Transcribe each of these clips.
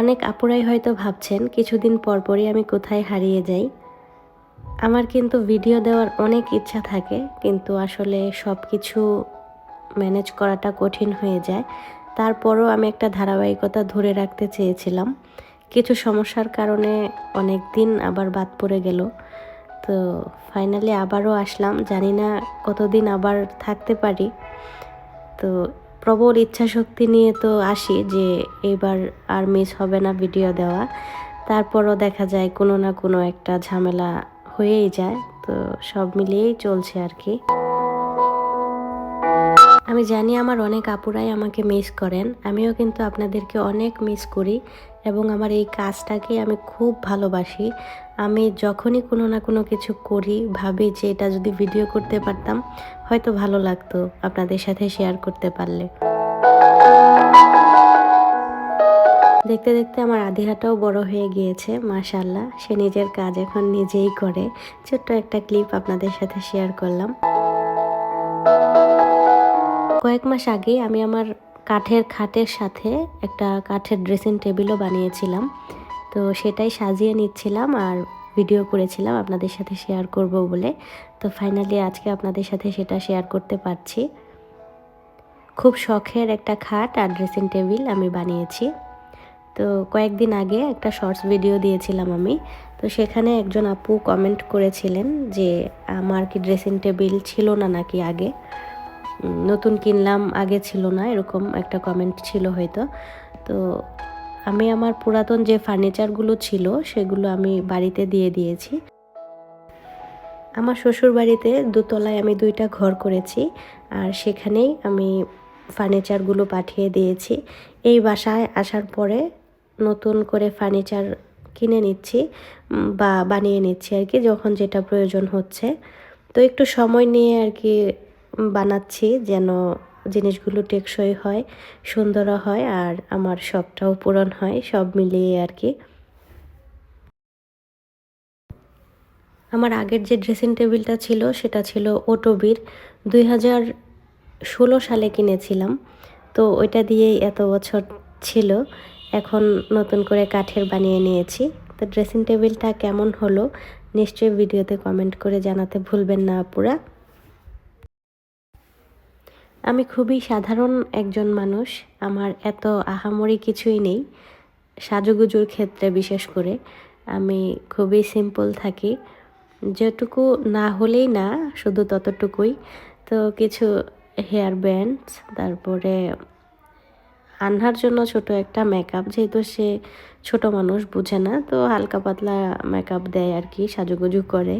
অনেক আপুরাই হয়তো ভাবছেন কিছুদিন পরপরই আমি কোথায় হারিয়ে যাই। আমার কিন্তু ভিডিও দেওয়ার অনেক ইচ্ছা থাকে, কিন্তু আসলে সব কিছু ম্যানেজ করাটা কঠিন হয়ে যায়। তারপরও আমি একটা ধারাবাহিকতা ধরে রাখতে চেয়েছিলাম। কিছু সমস্যার কারণে অনেক দিন আবার বাদ পড়ে গেল। তো ফাইনালি আবারও আসলাম। জানি না কতদিন আবার থাকতে পারি। তো প্রবল ইচ্ছা শক্তি নিয়ে তো আসি যে এবার আর মিস হবে না ভিডিও দেওয়া। তারপরও দেখা যায় কোনো না কোনো একটা ঝামেলা হয়েই যায়। তো সব মিলিয়েই চলছে আর কি। আমি জানি আমার অনেক আপুরাই আমাকে মিস করেন। আমিও কিন্তু আপনাদেরকে অনেক মিস করি এবং আমার এই কাজটাকে আমি খুব ভালোবাসি। আমি যখনই কোনো না কোনো কিছু করি, ভাবি যে এটা যদি ভিডিও করতে পারতাম, হয়তো ভালো লাগতো আপনাদের সাথে শেয়ার করতে পারলে। দেখতে দেখতে আমার আধিহাটাও বড় হয়ে গিয়েছে মাশাল্লাহ সে নিজের কাজ এখন নিজেই করে। ছোট্ট একটা ক্লিপ আপনাদের সাথে শেয়ার করলাম। কয়েক মাস আগে আমি আমার কাঠের খাটের সাথে একটা কাঠের ড্রেসিং টেবিলও বানিয়েছিলাম। তো সেটাই সাজিয়ে নিচ্ছিলাম আর ভিডিও করেছিলাম আপনাদের সাথে শেয়ার করব বলে। তো ফাইনালি আজকে আপনাদের সাথে সেটা শেয়ার করতে পারছি। খুব শখের একটা খাট আর ড্রেসিং টেবিল আমি বানিয়েছি। তো কয়েকদিন আগে একটা শর্টস ভিডিও দিয়েছিলাম আমি। তো সেখানে একজন আপু কমেন্ট করেছিলেন যে, আমার কি ড্রেসিং টেবিল ছিল না নাকি আগে? নতুন কিনলাম, আগে ছিল না, এরকম একটা কমেন্ট ছিল হয়তো। তো আমি আমার পুরাতন যে ফার্নিচারগুলো ছিল, সেগুলো আমি বাড়িতে দিয়ে দিয়েছি। আমার শ্বশুর বাড়িতে দোতলায় আমি দুইটা ঘর করেছি, আর সেখানেই আমি ফার্নিচারগুলো পাঠিয়ে দিয়েছি। এই বাসায় আসার পরে নতুন করে ফার্নিচার কিনে নিচ্ছি বা বানিয়ে নিচ্ছি আর কি, যখন যেটা প্রয়োজন হচ্ছে। তো একটু সময় নিয়ে আর কি বানাচ্ছি যেন জিনিসগুলো টেকসই হয়, সুন্দরও হয় আর আমার শখটাও পূরণ হয়, সব মিলিয়ে আর কি। আমার আগের যে ড্রেসিং টেবিলটা ছিল, সেটা ছিল ওটোবির দুই হাজার ষোলো সালে কিনেছিলাম। তো ওইটা দিয়েই এত বছর ছিল। এখন নতুন করে কাঠের বানিয়ে নিয়েছি। তো ড্রেসিং টেবিলটা কেমন হলো, নিশ্চয়ই ভিডিওতে কমেন্ট করে জানাতে ভুলবেন না আপুরা। আমি খুবই সাধারণ একজন মানুষ, আমার এত আহামরি কিছুই নেই। সাজুগুজুর ক্ষেত্রে বিশেষ করে, আমি খুবই সিম্পল থাকি। যেটুকু না হলেই না, শুধু ততটুকুই। তো কিছু হেয়ার ব্যান্ডস তারপরে আনহার জন্য ছোট একটা মেকআপ যেহেতু সে ছোট মানুষ, বুঝে না, তো হালকা পাতলা মেকআপ দেয় আর কি, সাজুগুজু করে।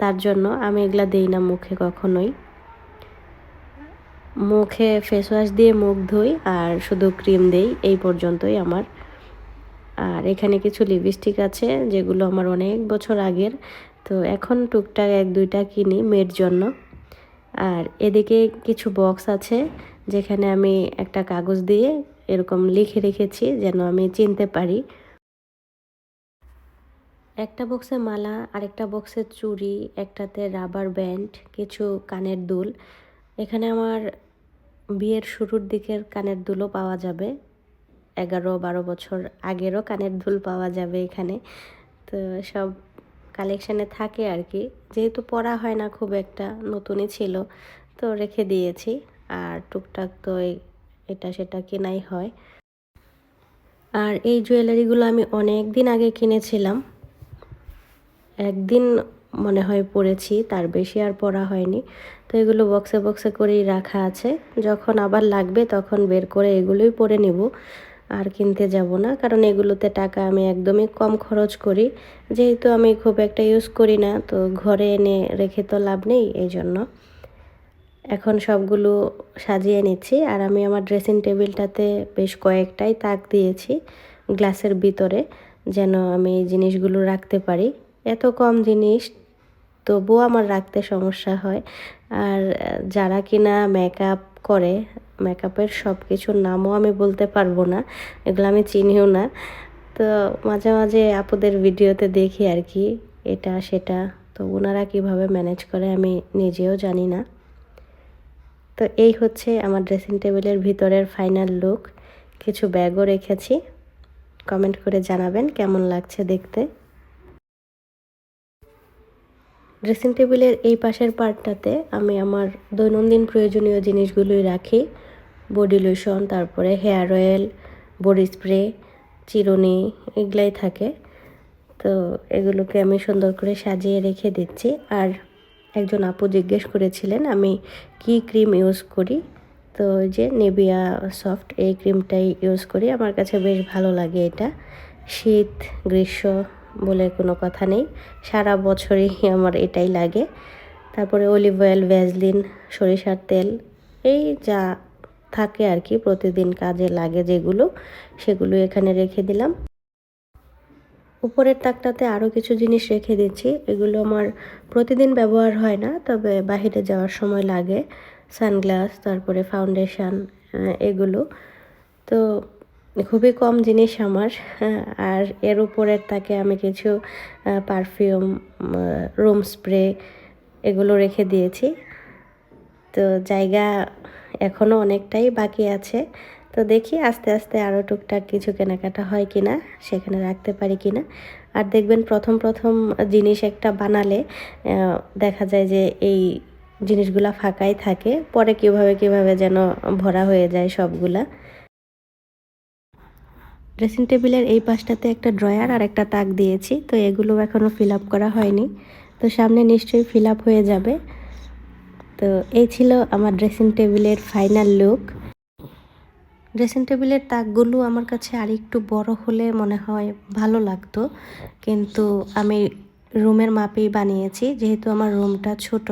তার জন্য আমি এগুলা দেই না মুখে কখনোই। মুখে ফেস ওয়াশ দিয়ে মুখ ধুই আর শুধু ক্রিম দেই, এই পর্যন্তই আমার। আর এখানে কিছু লিপস্টিক আছে যেগুলো আমার অনেক বছর আগের। তো এখন টুকটাক এক দুইটা কিনি মেয়ের জন্য। আর এদিকে কিছু বক্স আছে যেখানে আমি একটা কাগজ দিয়ে এরকম লিখে রেখেছি যেন আমি চিনতে পারি। একটা বক্সে মালা, আরেকটা বক্সে চুড়ি, একটাতে রাবার ব্যান্ড কিছু কানের দুল। এখানে আমার বিয়ের শুরুর দিকের কানের দুলও পাওয়া যাবে। এগারো, বারো বছর আগেরও কানের দুল পাওয়া যাবে এখানে। তো সব কালেকশানে থাকে আর কি। যেহেতু পরা হয় না খুব একটা, নতুনই ছিল, তো রেখে দিয়েছি। আর টুকটাক তো এটা সেটা কেনাই হয়। আর এই জুয়েলারিগুলো আমি অনেক দিন আগে কিনেছিলাম। একদিন মনে হয় পড়েছি, তার বেশি আর পড়া হয়নি। তো এগুলো বক্সে বক্সে করেই রাখা আছে। যখন আবার লাগবে তখন বের করে এগুলোই পরে নিব। আর কিনতে যাব না, কারণ এগুলোতে টাকা আমি একদমই কম খরচ করি। যেহেতু আমি খুব একটা ইউজ করি না, তো ঘরে এনে রেখে তো লাভ নেই, এই জন্য। এখন সবগুলো সাজিয়ে নিচ্ছি। আর আমি আমার ড্রেসিং টেবিলটাতে বেশ কয়েকটাই তাক দিয়েছি গ্লাসের ভিতরে, যেন আমি এই জিনিসগুলো রাখতে পারি। এত কম জিনিস তবুও আমার রাখতে সমস্যা হয়। আর যারা কিনা মেকআপ করে মেকআপের সব কিছুর নামও আমি বলতে পারব না, এগুলো আমি চিনিও না। তো মাঝে মাঝে আপুদের ভিডিওতে দেখি আর কি, এটা সেটা, তো ওনারা কীভাবে ম্যানেজ করে আমি নিজেও জানি না। তো এই হচ্ছে আমার ড্রেসিং টেবিলের ভিতরের ফাইনাল লুক কিছু ব্যাগও রেখেছি। কমেন্ট করে জানাবেন কেমন লাগছে দেখতে। ড্রেসিং টেবিলের এই পাশের পার্টটাতে আমি আমার দৈনন্দিন প্রয়োজনীয় জিনিসগুলোই রাখি। বডি লোশন, তারপরে হেয়ার অয়েল, বডি স্প্রে, চিরুনি এগুলাই থাকে। তো এগুলোকে আমি সুন্দর করে সাজিয়ে রেখে দিচ্ছি। আর একজন আপু জিজ্ঞেস করেছিলেন, আমি কি ক্রিম ইউজ করি? তো যে নেবিয়া সফট, এই ক্রিমটাই ইউজ করি। আমার কাছে বেশ ভালো লাগে এটা। শীত, গ্রীষ্ম বলে কোনো কথা নেই। সারা বছরই আমার এটাই লাগে। তারপরে অলিভ অয়েল ভ্যাজলিন সরিষার তেল, এই যা থাকে আর কি প্রতিদিন কাজে লাগে যেগুলো, সেগুলো এখানে রেখে দিলাম। উপরের তাকটাতে আরও কিছু জিনিস রেখে দিচ্ছি। এগুলো আমার প্রতিদিন ব্যবহার হয় না, তবে বাহিরে যাওয়ার সময় লাগে। সানগ্লাস, তারপরে ফাউন্ডেশন এগুলো। তো খুবই কম জিনিস আমার আর এর উপরের তাকে আমি কিছু পারফিউম রুম স্প্রে এগুলো রেখে দিয়েছি। তো জায়গা এখনও অনেকটাই বাকি আছে। তো দেখি আস্তে আস্তে আরও টুকটাক কিছু কেনাকাটা হয় কি না সেখানে রাখতে পারি কি না আর দেখবেন প্রথম প্রথম জিনিস একটা বানালে দেখা যায় যে এই জিনিসগুলা ফাঁকাই থাকে, পরে কীভাবে কীভাবে যেন ভরা হয়ে যায় সবগুলা। ড্রেসিং টেবিলের এই পাশটাতে একটা ড্রয়ার আর একটা তাক দিয়েছি, তো এগুলো এখনও ফিল আপ করা হয়নি। তো সামনে নিশ্চয়ই ফিল আপ হয়ে যাবে। তো এই ছিল আমার ড্রেসিং টেবিলের ফাইনাল লুক ড্রেসিং টেবিলের তাকগুলো আমার কাছে আর একটু বড় হলে মনে হয় ভালো লাগতো, কিন্তু আমি রুমের মাপেই বানিয়েছি, যেহেতু আমার রুমটা ছোট,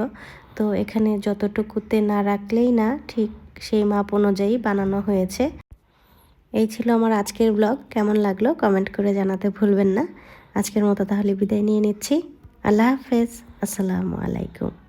তো এখানে যতটুকুতে না রাখলেই না ঠিক সেই মাপ অনুযায়ী বানানো হয়েছে। এই ছিল আমার আজকের ব্লগ কেমন লাগল কমেন্ট করে জানাতে ভুলবেন না। আজকের মতো তাহলে বিদায় নিয়ে নিচ্ছি। আল্লাহ হাফেজ। আসসালামু আলাইকুম।